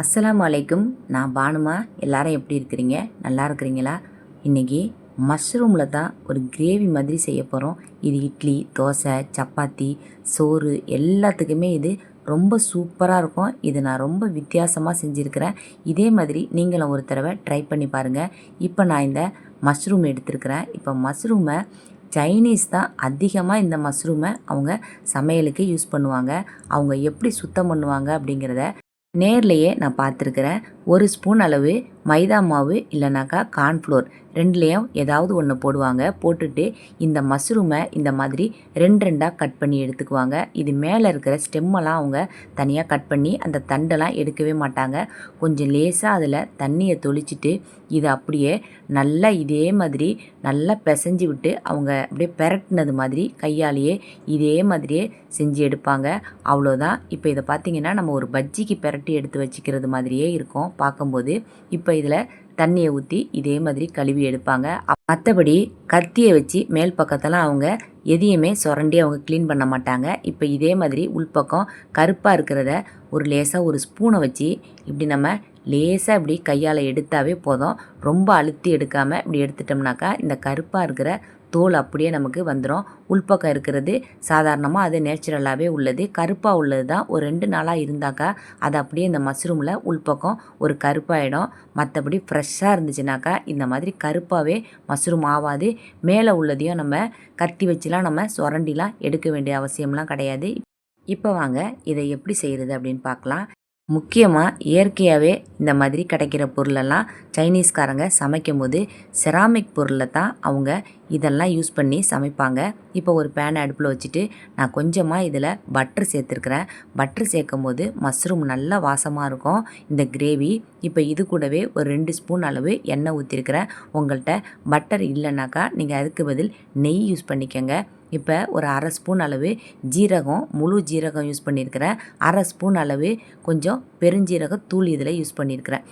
அஸ்லாம் அலைக்கும். நான் பானுமா எல்லாரும் எப்படி இருக்கிறீங்க? நல்லா இருக்கிறீங்களா? இன்றைக்கி மஷ்ரூமில் தான் ஒரு கிரேவி மாதிரி செய்ய போகிறோம் இது இட்லி தோசை சப்பாத்தி சோறு எல்லாத்துக்குமே இது ரொம்ப சூப்பராக இருக்கும். இது நான் ரொம்ப வித்தியாசமாக செஞ்சுருக்கிறேன். இதே மாதிரி நீங்களும் ஒரு தடவை ட்ரை பண்ணி பாருங்கள் இப்போ நான் இந்த மஷ்ரூம் எடுத்திருக்கிறேன். இப்போ மஷ்ரூமை சைனீஸ் தான் அதிகமாக இந்த மஷ்ரூமை அவங்க சமையலுக்கு யூஸ் பண்ணுவாங்க. அவங்க எப்படி சுத்தம் பண்ணுவாங்க அப்படிங்கிறத நேர்லையே நான் பார்த்துருக்குறேன். ஒரு ஸ்பூன் அளவு மைதா மாவு இல்லைனாக்கா கார்ன்ஃப்ளோர் ரெண்டுலேயும் ஏதாவது ஒன்று போடுவாங்க. போட்டுட்டு இந்த மஷ்ரூமை இந்த மாதிரி ரெண்டு ரெண்டாக கட் பண்ணி எடுத்துக்குவாங்க. இது மேலே இருக்கிற ஸ்டெம்மெல்லாம் அவங்க தனியாக கட் பண்ணி அந்த தண்டெல்லாம் எடுக்கவே மாட்டாங்க. கொஞ்சம் லேசாக அதில் தண்ணியை தொளிச்சிட்டு இதை அப்படியே நல்லா இதே மாதிரி நல்லா பிசைஞ்சு விட்டு அவங்க அப்படியே பெரட்டினது மாதிரி கையாலேயே இதே மாதிரியே செஞ்சு எடுப்பாங்க. அவ்வளோதான் இப்போ இதை பார்த்திங்கன்னா நம்ம ஒரு பஜ்ஜிக்கு பெரட்டி எடுத்து வச்சுக்கிறது மாதிரியே இருக்கும். பார்க்கும்போது இப்போ இதில் தண்ணியை ஊற்றி இதே மாதிரி கழுவி எடுப்பாங்க. மற்றபடி கத்தியை வச்சு மேல் பக்கத்தெல்லாம் அவங்க எதையுமே சுரண்டி அவங்க க்ளீன் பண்ண மாட்டாங்க. இப்போ இதே மாதிரி உள்பக்கம் கருப்பாக இருக்கிறத ஒரு லேசாக ஒரு ஸ்பூனை வச்சு இப்படி நம்ம லேசாக இப்படி கையால் எடுத்தாவே போதும். ரொம்ப அழுத்தி எடுக்காமல் இப்படி எடுத்துட்டோம்னாக்கா இந்த கருப்பாக இருக்கிற தோல் அப்படியே நமக்கு வந்துடும் உள்பக்கம் இருக்கிறது சாதாரணமாக அது நேச்சுரலாகவே உள்ளது. கருப்பாக உள்ளது தான். ஒரு ரெண்டு நாளாக இருந்தாக்கா அது அப்படியே இந்த மஷ்ரூமில் உள்பக்கம் ஒரு கருப்பாயிடும். மற்றபடி ஃப்ரெஷ்ஷாக இருந்துச்சுனாக்கா இந்த மாதிரி கருப்பாகவே மஷ்ரூம் ஆகாது மேலே உள்ளதையும் நம்ம கத்தி வச்சுலாம் நம்ம சுரண்டிலாம் எடுக்க வேண்டிய அவசியம்லாம் கிடையாது. இப்போ வாங்க இதை எப்படி செய்கிறது அப்படின்னு பார்க்கலாம். முக்கியமாக இயற்கையாகவே இந்த மாதிரி கிடைக்கிற பொருளெல்லாம் சைனீஸ்காரங்க சமைக்கும் போது செராமிக் பொருளை தான் அவங்க இதெல்லாம் யூஸ் பண்ணி சமைப்பாங்க. இப்போ ஒரு பேனை அடுப்பில் வச்சுட்டு நான் கொஞ்சமாக இதில் பட்டர் சேர்த்துருக்குறேன். பட்டர் சேர்க்கும் போது மஷ்ரூம் நல்லா வாசமாக இருக்கும். இந்த கிரேவி. இப்போ இது கூடவே ஒரு ரெண்டு ஸ்பூன் அளவு எண்ணெய் ஊற்றிருக்கிறேன் உங்கள்கிட்ட பட்டர் இல்லைனாக்கா நீங்கள் அதுக்கு பதில் நெய் யூஸ் பண்ணிக்கோங்க. இப்போ ஒரு அரை ஸ்பூன் அளவு ஜீரகம் முழு ஜீரகம் யூஸ் பண்ணியிருக்கிறேன். அரை ஸ்பூன் அளவு கொஞ்சம் பெருஞ்சீரக தூள் இதில் யூஸ் பண்ணியிருக்கிறேன்.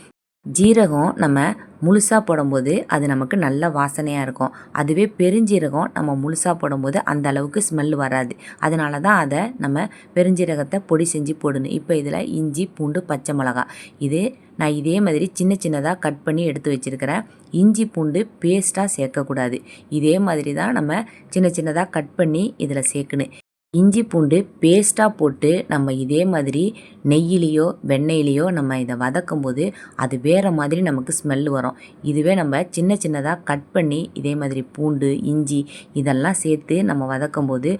ஜீரகம் நம்ம முழுசாக போடும்போது அது நமக்கு நல்ல வாசனையாக இருக்கும். அதுவே பெருஞ்சீரகம் நம்ம முழுசாக போடும்போது அந்த அளவுக்கு ஸ்மெல் வராது. அதனால தான் அதை நம்ம பெருஞ்சீரகத்தை பொடி செஞ்சு போடணும். இப்போ இதில் இஞ்சி பூண்டு பச்சை மிளகா. இது நான் இதே மாதிரி சின்ன சின்னதாக கட் பண்ணி எடுத்து வச்சுருக்கிறேன். இஞ்சி பூண்டு பேஸ்ட்டாக சேர்க்கக்கூடாது. இதே மாதிரி தான் நம்ம சின்ன சின்னதாக கட் பண்ணி இதில் சேர்க்கணும். இஞ்சி பூண்டு பேஸ்ட்டாக போட்டு நம்ம இதே மாதிரி நெய்யிலேயோ வெண்ணெயிலேயோ நம்ம இதை வதக்கும் போது அது வேறு மாதிரி நமக்கு ஸ்மெல் வரும். இதுவே நம்ம சின்ன சின்னதாக கட் பண்ணி இதே மாதிரி பூண்டு இஞ்சி இதெல்லாம் சேர்த்து நம்ம வதக்கும் போது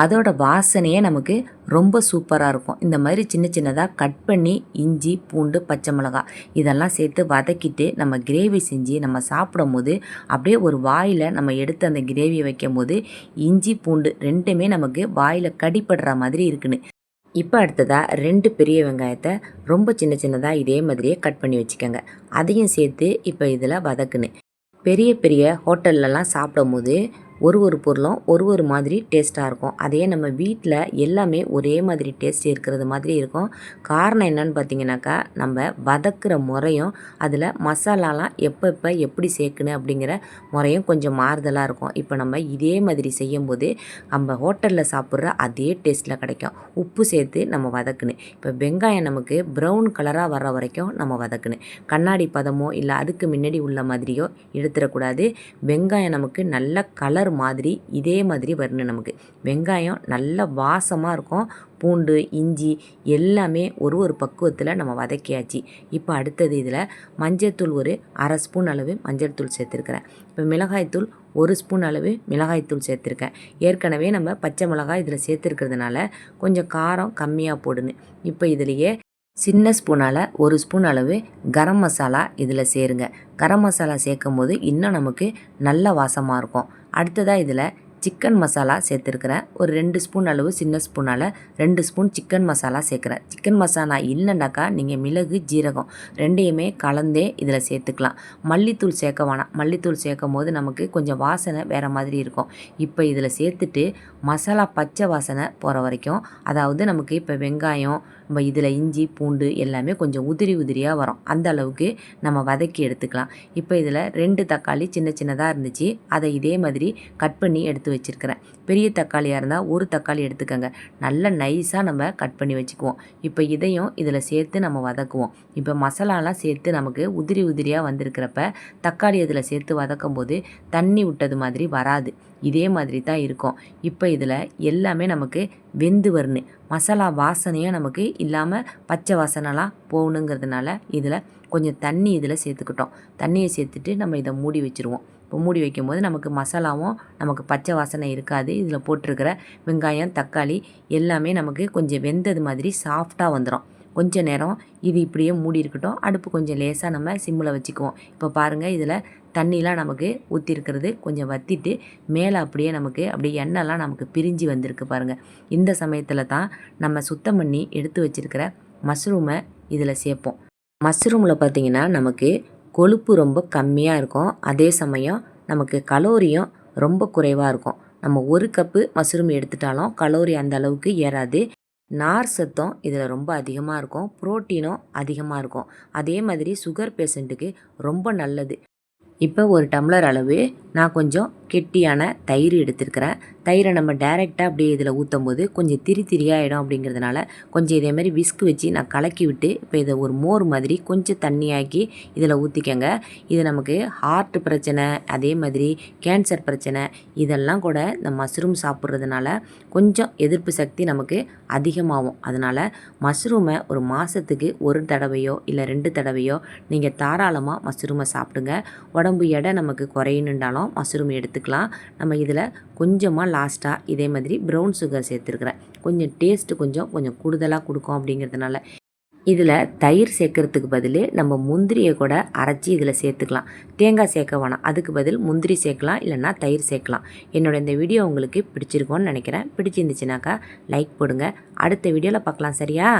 அதோட வாசனையே நமக்கு ரொம்ப சூப்பராக இருக்கும். இந்த மாதிரி சின்ன சின்னதாக கட் பண்ணி இஞ்சி பூண்டு பச்சை மிளகாய் இதெல்லாம் சேர்த்து வதக்கிட்டு நம்ம கிரேவி செஞ்சு நம்ம சாப்பிடும் போது அப்படியே ஒரு வாயில் நம்ம எடுத்து அந்த கிரேவியை வைக்கும் போது இஞ்சி பூண்டு ரெண்டுமே நமக்கு வாயில் கடிப்படுற மாதிரி இருக்குன்னு. இப்போ அடுத்ததாக ரெண்டு பெரிய வெங்காயத்தை ரொம்ப சின்ன சின்னதாக இதே மாதிரியே கட் பண்ணி வச்சுக்கோங்க. அதையும் சேர்த்து இப்போ இதில் வதக்குன்னு. பெரிய பெரிய ஹோட்டல்லலாம் சாப்பிடும் போது ஒரு ஒரு பொருளும் ஒரு ஒரு மாதிரி டேஸ்ட்டாக இருக்கும். அதே நம்ம வீட்டில் எல்லாமே ஒரே மாதிரி டேஸ்ட் இருக்கிறது மாதிரி இருக்கும். காரணம் என்னன்னு பார்த்தீங்கன்னாக்கா நம்ம வதக்குற முறையும் அதில் மசாலாலாம் எப்போ எப்போ எப்படி சேர்க்கணும் அப்படிங்கிற முறையும் கொஞ்சம் மாறுதலாக இருக்கும். இப்போ நம்ம இதே மாதிரி செய்யும்போது நம்ம ஹோட்டலில் சாப்பிட்ற அதே டேஸ்ட்டில் கிடைக்கும். உப்பு சேர்த்து நம்ம வதக்கணும். இப்போ வெங்காயம் நமக்கு ப்ரௌன் கலராக வர்ற வரைக்கும் நம்ம வதக்கணும். கண்ணாடி பதமோ இல்லை அதுக்கு முன்னாடி உள்ள மாதிரியோ எடுத்துடக்கூடாது. வெங்காயம் நமக்கு நல்ல கலர் மாதிரி இதே மாதிரி வரணும் நமக்கு. வெங்காயம் நல்ல வாசமாக இருக்கும். பூண்டு இஞ்சி எல்லாமே ஒரு ஒரு பக்குவத்தில் நம்ம வதக்கியாச்சு. இப்போ அடுத்தது இதில் மஞ்சள்தூள் ஒரு அரை ஸ்பூன் அளவு மஞ்சள் தூள் சேர்த்துருக்குறேன். இப்போ மிளகாய்த்தூள் ஒரு ஸ்பூன் அளவு மிளகாய்த்தூள் சேர்த்துருக்கேன். ஏற்கனவே நம்ம பச்சை மிளகாய் இதில் சேர்த்துருக்கிறதுனால கொஞ்சம் காரம் கம்மியாக போடணும் இப்போ இதுலேயே சின்ன ஸ்பூனால் ஒரு ஸ்பூன் அளவு கரம் மசாலா இதில் சேருங்க. கரம் மசாலா சேர்க்கும் போது இன்னும் நமக்கு நல்ல வாசமாக இருக்கும். அடுத்ததாக இதில் சிக்கன் மசாலா சேர்த்துருக்குறேன் ஒரு ரெண்டு ஸ்பூன் அளவு சின்ன ஸ்பூனால் ரெண்டு ஸ்பூன் சிக்கன் மசாலா சேர்க்குறேன் சிக்கன் மசாலா இல்லைனாக்கா நீங்கள் மிளகு ஜீரகம் ரெண்டையுமே கலந்தே இதில் சேர்த்துக்கலாம். மல்லித்தூள் சேர்க்க வேணாம். மல்லித்தூள் சேர்க்கும் போது நமக்கு கொஞ்சம் வாசனை வேறு மாதிரி இருக்கும். இப்போ இதில் சேர்த்துட்டு மசாலா பச்சை வாசனை போகிற வரைக்கும் அதாவது நமக்கு இப்போ வெங்காயம் நம்ம இதில் இஞ்சி பூண்டு எல்லாமே கொஞ்சம் உதிரி உதிரியாக வரும். அந்த அளவுக்கு நம்ம வதக்கி எடுத்துக்கலாம். இப்போ இதில் ரெண்டு தக்காளி சின்ன சின்னதாக இருந்துச்சு. அதை இதே மாதிரி கட் பண்ணி எடுத்து வச்சுருக்கிறேன். பெரிய தக்காளியாக இருந்தால் ஒரு தக்காளி எடுத்துக்கோங்க. நல்ல நைஸாக நம்ம கட் பண்ணி வச்சுக்குவோம். இப்போ இதையும் இதில் சேர்த்து நம்ம வதக்குவோம். இப்போ மசாலாலாம் சேர்த்து நமக்கு உதிரி உதிரியாக வந்திருக்கிறப்ப தக்காளி இதில் சேர்த்து வதக்கும் போது தண்ணி விட்டது மாதிரி வராது. இதே மாதிரி தான் இருக்கும். இப்போ இதில் எல்லாமே நமக்கு வெந்து வரணும் மசாலா வாசனையும் நமக்கு இல்லாமல் பச்சை வாசனைலாம் போகணுங்கிறதுனால இதில் கொஞ்சம் தண்ணி இதில் சேர்த்துக்கிட்டோம். தண்ணியை சேர்த்துட்டு நம்ம இதை மூடி வச்சுருவோம். இப்போ மூடி வைக்கும்போது நமக்கு மசாலாவும் நமக்கு பச்சை வாசனை இருக்காது. இதில் போட்டிருக்கிற வெங்காயம் தக்காளி எல்லாமே நமக்கு கொஞ்சம் வெந்தது மாதிரி சாஃப்டாக வந்துடும் கொஞ்ச நேரம் இது இப்படியே மூடி இருக்கட்டும். அடுப்பு கொஞ்சம் லேசாக நம்ம சிம்மில் வச்சுக்குவோம். இப்போ பாருங்கள் இதில் தண்ணிலாம் நமக்கு ஊற்றிருக்கிறது கொஞ்சம் வற்றிட்டு மேலே அப்படியே நமக்கு அப்படியே எண்ணெய்லாம் நமக்கு பிரிஞ்சு வந்திருக்கு பாருங்கள் இந்த சமயத்தில் தான் நம்ம சுத்தம் பண்ணி எடுத்து வச்சுருக்கிற மஷ்ரூமை இதில் சேர்ப்போம் மஷ்ரூமில் பார்த்திங்கன்னா நமக்கு கொழுப்பு ரொம்ப கம்மியாக இருக்கும். அதே சமயம் நமக்கு கலோரியும் ரொம்ப குறைவாக இருக்கும். நம்ம ஒரு கப்பு மஷ்ரூம் எடுத்துட்டாலும் கலோரி அந்த அளவுக்கு ஏறாது. நார் சத்தம் இதில் ரொம்ப அதிகமாக இருக்கும். புரோட்டீனும் அதிகமாக இருக்கும். அதே மாதிரி சுகர் பேஷண்ட்டுக்கு ரொம்ப நல்லது. இப்போ ஒரு டம்ளர் அளவு நான் கொஞ்சம் கெட்டியான தயிர் எடுத்துருக்கிறேன் தயிரை நம்ம டைரெக்டாக அப்படியே இதில் ஊற்றும் போது கொஞ்சம் திரி திரியாகிடும் அப்படிங்கிறதுனால கொஞ்சம் இதே மாதிரி விஸ்க் வச்சு நான் கலக்கி விட்டு இப்போ இதை ஒரு மோர் மாதிரி கொஞ்சம் தண்ணியாக்கி இதில் ஊற்றிக்கங்க இது நமக்கு ஹார்ட் பிரச்சனை அதே மாதிரி கேன்சர் பிரச்சனை இதெல்லாம் கூட இந்த மஷ்ரூம் சாப்பிட்றதுனால கொஞ்சம் எதிர்ப்பு சக்தி நமக்கு அதிகமாகும். அதனால் மஷ்ரூமை ஒரு மாதத்துக்கு ஒரு தடவையோ இல்லை ரெண்டு தடவையோ நீங்கள் தாராளமாக மஷ்ரூமை சாப்பிடுங்க. உடம்பு எடை நமக்கு குறையணுன்றாலும் மஷ்ரூம் சேர்த்துக்கலாம் நம்ம இதில் கொஞ்சமாக லாஸ்ட்டாக இதே மாதிரி ப்ரௌன் சுகர் சேர்த்துருக்குறேன். கொஞ்சம் டேஸ்ட்டு கொஞ்சம் கொஞ்சம் கூடுதலாக கொடுக்கும் அப்படிங்கிறதுனால. இதில் தயிர் சேர்க்கறதுக்கு பதில் நம்ம முந்திரியை கூட அரைச்சி இதில் சேர்த்துக்கலாம். தேங்காய் சேர்க்க வேணாம். அதுக்கு பதில் முந்திரி சேர்க்கலாம் இல்லைன்னா தயிர் சேர்க்கலாம். என்னோட இந்த வீடியோ உங்களுக்கு பிடிச்சிருக்கோன்னு நினைக்கிறேன். பிடிச்சிருந்துச்சுனாக்கா லைக் போடுங்க. அடுத்த வீடியோவில் பார்க்கலாம் சரியா?